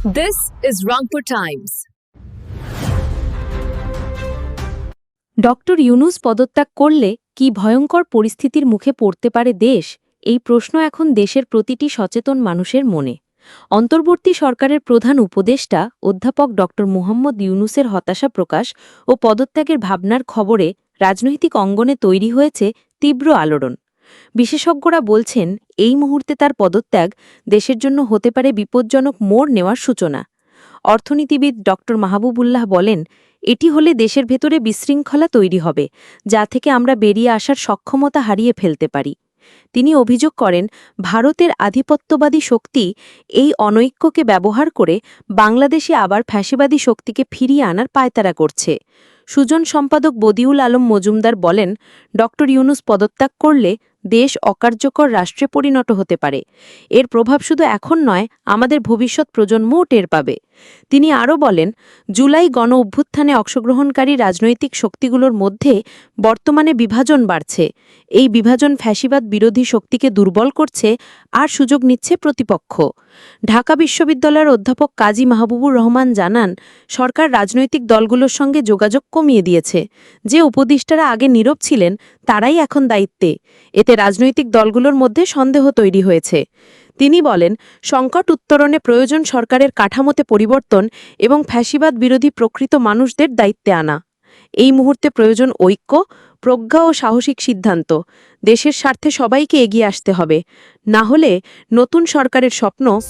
This is Rangpur Times. Doctor Yunus পদত্যাগ করলে কি ভয়ঙ্কর পরিস্থিতির মুখে পড়তে পারে দেশ? এই প্রশ্ন এখন দেশের প্রতিটি সচেতন মানুষের মনে। অন্তর্বর্তী সরকারের প্রধান উপদেষ্টা, অধ্যাপক ডক্টর মুহম্মদ ইউনুসের হতাশা প্রকাশ ও পদত্যাগের ভাবনার খবরে রাজনৈতিক অঙ্গনে তৈরি হয়েছে তীব্র আলোড়ন। বিশেষজ্ঞরা বলছেন এই মুহূর্তে তার পদত্যাগ দেশের জন্য হতে পারে বিপজ্জনক মোড় নেওয়ার সূচনা। অর্থনীতিবিদ ড. মাহবুবুল্লাহ বলেন, এটি হলে দেশের ভেতরে বিশৃঙ্খলা তৈরি হবে, যা থেকে আমরা বেরিয়ে আসার সক্ষমতা হারিয়ে ফেলতে পারি। তিনি অভিযোগ করেন, ভারতের আধিপত্যবাদী শক্তি এই অনৈক্যকে ব্যবহার করে বাংলাদেশে আবার ফ্যাসিবাদী শক্তিকে ফিরিয়ে আনার পায়তারা করছে। সুজন সম্পাদক বদিউল আলম মজুমদার বলেন, ড. ইউনুস পদত্যাগ করলে দেশ অকার্যকর রাষ্ট্রে পরিণত হতে পারে। এর প্রভাব শুধু এখন নয়, আমাদের ভবিষ্যৎ প্রজন্মও টের পাবে। তিনি আরও বলেন, জুলাই গণ অভ্যুত্থানে অংশগ্রহণকারী রাজনৈতিক শক্তিগুলোর মধ্যে বর্তমানে বিভাজন বাড়ছে। এই বিভাজন ফ্যাসিবাদ বিরোধী শক্তিকে দুর্বল করছে আর সুযোগ নিচ্ছে প্রতিপক্ষ। ঢাকা বিশ্ববিদ্যালয়ের অধ্যাপক কাজী মাহবুবুর রহমান জানান, সরকার রাজনৈতিক দলগুলোর সঙ্গে যোগাযোগ কমিয়ে দিয়েছে। যে উপদেষ্টারা আগে নীরব ছিলেন, তারাই এখন দায়িত্বে। এতে রাজনৈতিক দলগুলোর মধ্যে সন্দেহ তৈরি হয়েছে। তিনি বলেন, সংকট উত্তরণে প্রয়োজন সরকারের কাঠামোতে পরিবর্তন এবং ফ্যাসিবাদ বিরোধী প্রকৃত মানুষদের দায়িত্বে আনা। এই মুহূর্তে প্রয়োজন ঐক্য, প্রজ্ঞা ও সাহসিক সিদ্ধান্ত। দেশের স্বার্থে সবাইকে এগিয়ে আসতে হবে। না হলে নতুন সরকারের স্বপ্ন